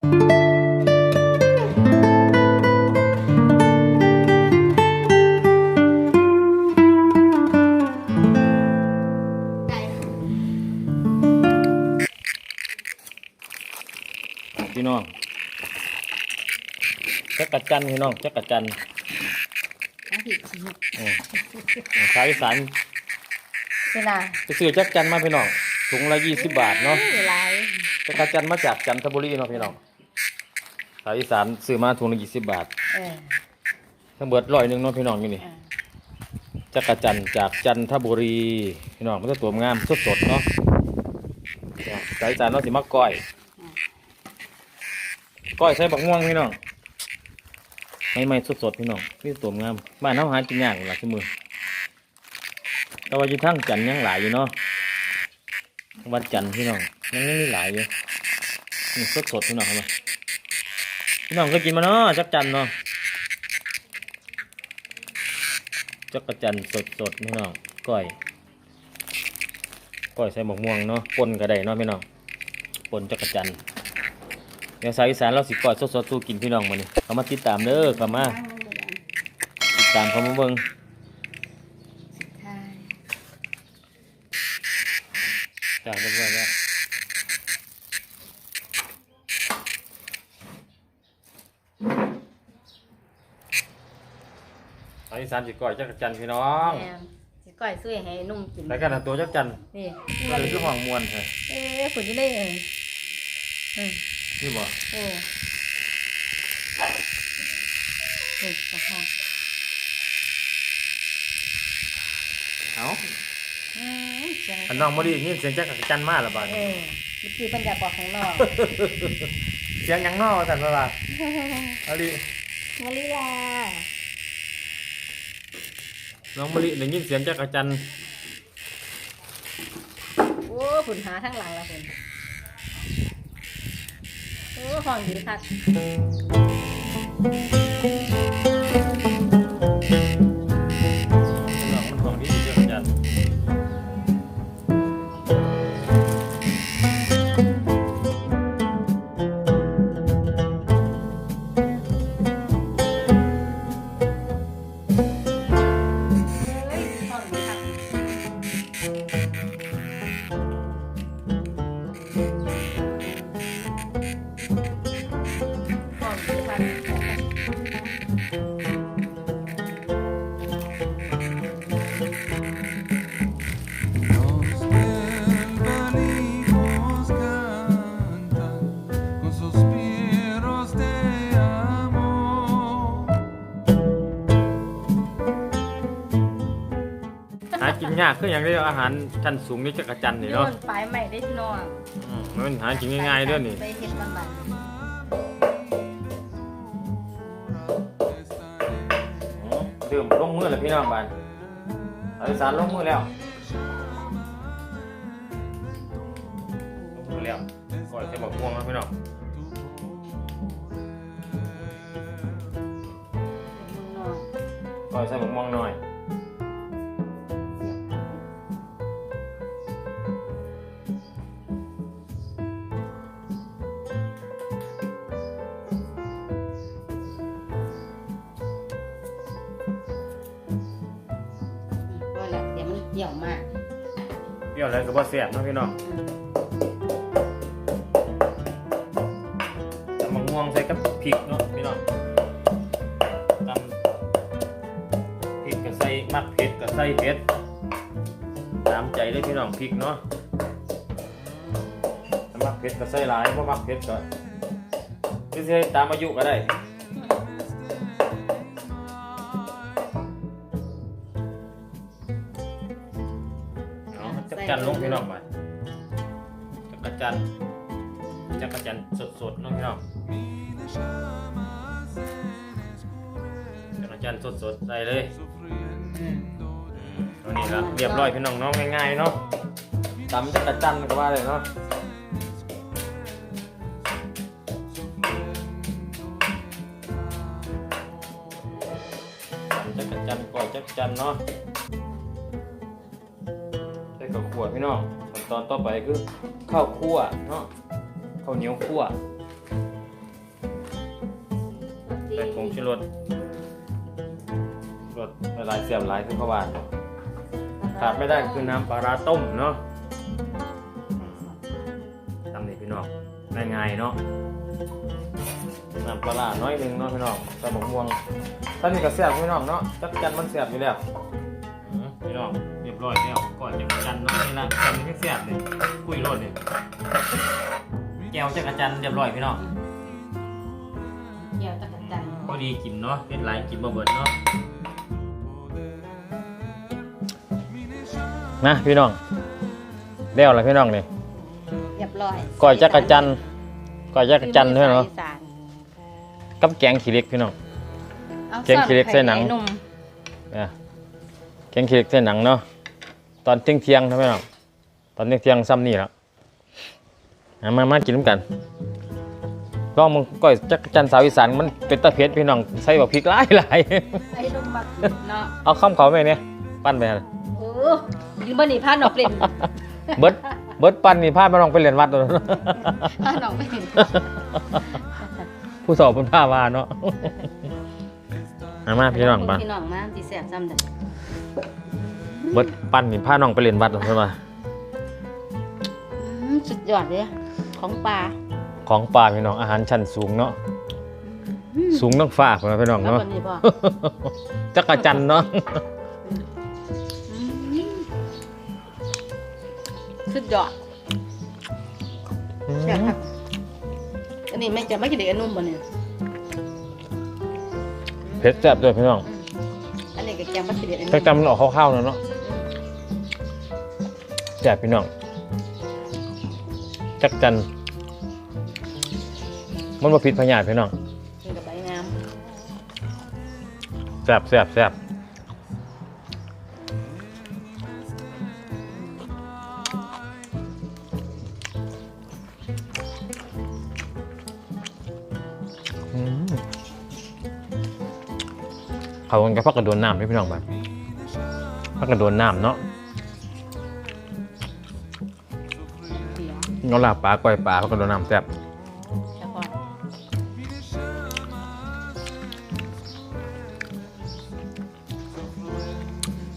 พี่น้องจักรจันทร์พี่น้องจักรจันทร์น้ำผิดอืมสายอีสานเวลาไปซื้อจักรจันทร์มาพี่น้องถุงละยี่สิบบาทเนาะเวลาจักรจันทร์มาจากจันทบุรีเนาะพี่น้องสายอีสานซื้อมาถุงละยี่สิบบาท เออทั้งเบิดร้อยหนึ่งเนาะพี่น้องอยู่นี่ เออจักรจันทร์จากจันทบุรี พี่น้องมันจะตัวงามสดสดๆเนาะสายอีสานเราสิมาก้อยก้อยใส่บักม่วงพี่น้องไม่ไม่สดสดๆพี่น้องนี่ตัวงามบ้านน้าหากินยากหลักที่มือแต่ว่าอยู่ทั้งจันทร์ยังหลายอยู่เนาะวัดจันทร์พี่น้องยังมีหลายอยู่นี่สดสดๆพี่น้องเห็นไหม พี่น้องก็กินมาเนาะจักจันเนาะจักจันสดสดๆพี่น้องก้อยก้อยใส่หมกม่วงเนาะปนก็ได้เนาะพี่น้องปนจักจันเดี๋ยวสายอีสานเราสิก้อยสดสดๆสู้กินพี่น้องมาเนี่ยเขามาติดตามเด้อเข้ามาติดตามเขามาเบิ่ง ใช่ จ้าเรื่อยๆแล้วสาย อีสานสิก้อยจักรจันทร์พี่น้อง แม่สิก้อยซุยให้นุ่มกินแล้วกันนะตัวจักรจันทร์นี่มัมันนคือห้องมวนเหรอเอ๊ะฝนจะได้เองอืมนี่บ่โอ้นี่สภาพเอาอืมเสียงอันน้องบ่ได้ยินเสียงจักรจันทร์มาและบาดเอนี้อเมื่อกี้เพิ่นอยากบอกข้างนอกเสียงหยังนอสันว่าล่ะเอาดิมาลีลา น้องมะลิได้ยินเสียงจักรจันทร์โอ้ผุนหาทั้งหลังละฝุ่นโอ้ห้องดีคัก ยากคืออย่างเดียวอาหารชั้นสูงนี่จักรจันทร์นี่โยเนาะนปลายใหม่ได้พี่น้องอืมมันหากินง่ายๆเด้อนี่ไปเห็ดมันบันอ๋อดื่มลงมือแล้วพี่น้องบ้านเอาอีสานลงมือแล้วลงมือแล้วก่อยใส่บักม่วงแล้วพี่น้องก่อยใส่บักม่วงหน่ เดี๋ยวมันเหี่ยวมากเปรี้ยวแล้วก็บ่แซ่บเนาะพี่น้องตำบักม่วงใส่กับพริกเนาะพี่น้องตำพริกก็ใส่มักเผ็ดก็ใส่เผ็ดตามใจเลยพี่น้องพริกเนาะถ้ามักเผ็ดก็ใส่หลายบ่มักเผ็ดก็คือสิตามอายุก็ได้ จันทร์ลงพี่น้องไปจักรจันทร์จักรจันทร์สดๆเนาะพี่น้องจักรจันทร์สดๆใส่เลยตัวนี้ละเรียบร้อยพี่น้องเนาะง่ายๆเนาะตำจักรจันทร์ก็ว่าเลยเนาะจักรจันทร์ก่อยจักรจันทร์เนาะ ข้าวคั่วพี่น้องขั้นตอนต่อไปคือข้าวคั่วเนาะข้าวเหนียวคั่วใส่ผงชูรสรสหลายเสียบหลายคือข้าวหวานขาดไม่ได้คือน้ำปลาร้าต้มเนาะทำนี่พี่น้องง่ายๆเนาะน้ำปลาร้าน้อยหนึ่งเนาะพี่น้องใส่หมกม่วงท่านนี่ก็แซ่บพี่น้องเนาะจักจันมันแซ่บอยู่แล้ว พี่น้องเรียบร้อยแล้วก่อนจักจันเนาะนี่ละจันนี่แซ่บเลยคุยรสนี่แก้วจักรจันเรียบร้อยพี่น้องเกี่ยวตะกันจันพอดีกินเนาะเป็นหลายกินบ่เบิดเนาะนะพี่น้องเลี้ยวแล้วพี่น้องนี่เรียบร้อยก้อยจักรจันทร์ก้อยจักรจันทร์ใช่ไหมเนาะอีสานกับแกงขี้เหล็กพี่น้องอาแกงขี้เหล็กใส่หนัง ไข่นุ่มเนี่ย แกงขี้เหล็กเส้นหนังเนาะตอนเที่ยงเที่ยงๆใช่ไหมน้องตอนเที่ยงเที่ยงๆซ้ำนี่แล้วเอามามากินน้ำกันลองมึงก้อยจักรจันทร์สาวอีสานมันเป็นตะเพ็ดพี่น้องใส่บักพริกหลายหลายไอ้นุ่มบักเนาะเอาข้ามเขาไปเนี่ยปั้นไปหั่นโอ้ยืนบนนี่พาหนอกเล่นเบิดเบิดปันนี่พาไปลองไปเรียนวัดเลยพาหนอกไม่เห็นผู้สอบเป็นผ้าวาเนาะอามาพี่น้องบ้านพี่น้องมาที่แสบซ้ำเด้อ เบิดปันนี่พาน้องไปเรียนวัดใช่ไหมอืมสุดยอดเลยของปลาของป่าพี่น้องอาหารชั้นสูงเนาะสูงต้องฝากนะพี่น้องแล้วเนาะ วันนี้บ่จักรจันทร์เนาะอืมสุดยอดแซ่บครับอันนี้ไม่จะไม่กินเด็กอันนุ่มบ่เนี่ยเผ็ดแซ่บด้วยพี่น้องอืมอันนี้ ก็แกงมัสเด็ดอันนี้จักรจันทร์มันออกข้าวๆเนาะเนาะแซ่บพี่น้อง จักรจันทร์มันมาผิดพญาธิพี่น้องกินกับใบงาม แซ่บแซ่บแซ่บ เขากันกับพักกระโดนน้ำพี่น้องบ้านพักกระโดนน้ำเนาะเสียเงาลาบปลาก้อยปลาพักกระโดนน้ำแซ่บเฉพาะ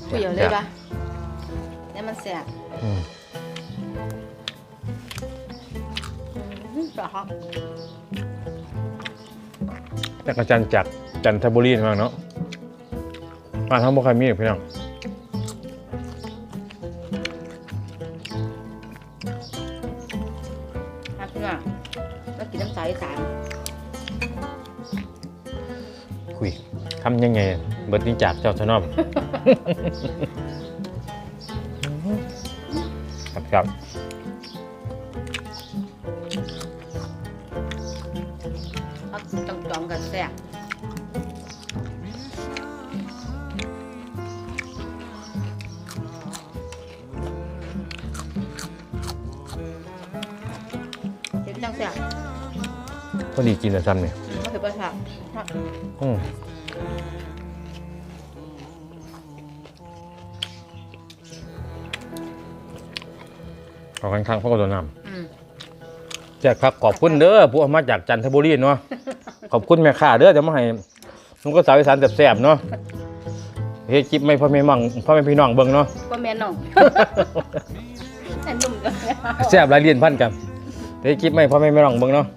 คุยเอาเลยปะแล้วมันแสบอืมอืมจ้ะฮะจักรจันทร์จากจันทบุรีพี่น้องเนาะ มาทั้งบุคคลมีหรอกพี่น้องครับพี่น้องแล้วกินน้ำใสอีสานคุยทำยังไง เบิดนี้จากเจ้าชะนอม ครับครับ เด็กจังแสบพอดีกินแต่ซ้ำเนี่ยอืมก็คือประสาทครับอืมขอกันครั้งพ่อกระโดดน้อืมำแจกพักขอบคุณเด้อผู้เอามาจากจันทบุรีเนาะขอบคุณแม่ค้าเด้อเดี๋ยวมาให้ลุงก็สาวอีสานแซ่บๆเนาะเฮ้ยคลิปไม่พ่อแม่มั่งพ่อแม่พี่น้องเบิ่งเนาะก็แม่น้องไอ้หนุ่มก็แม่แซ่บหลายเลียนพันกัน เดี๋ยวคลิปไม่พ่อแม่พี่น้องเบิ่งเนาะ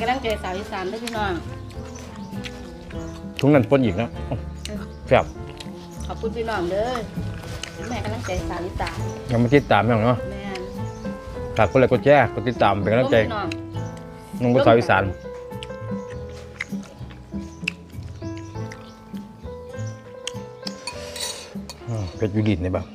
กำลังใจสาวอีสานด้วยพี่น้องทุงนั้นปนอีกเนาะแซ่บขอบคุณพี่น้องเด้อแม่กำลังใจสาวอีสานยังมาติดตามอย่างเนาะแม่นฝากกดไลค์กดแชร์กดติดตามเป็นกำลังใจพี่น้องนุ่งก็สาวอีสาน เผ็ดอยูดินเนี่ยแบบ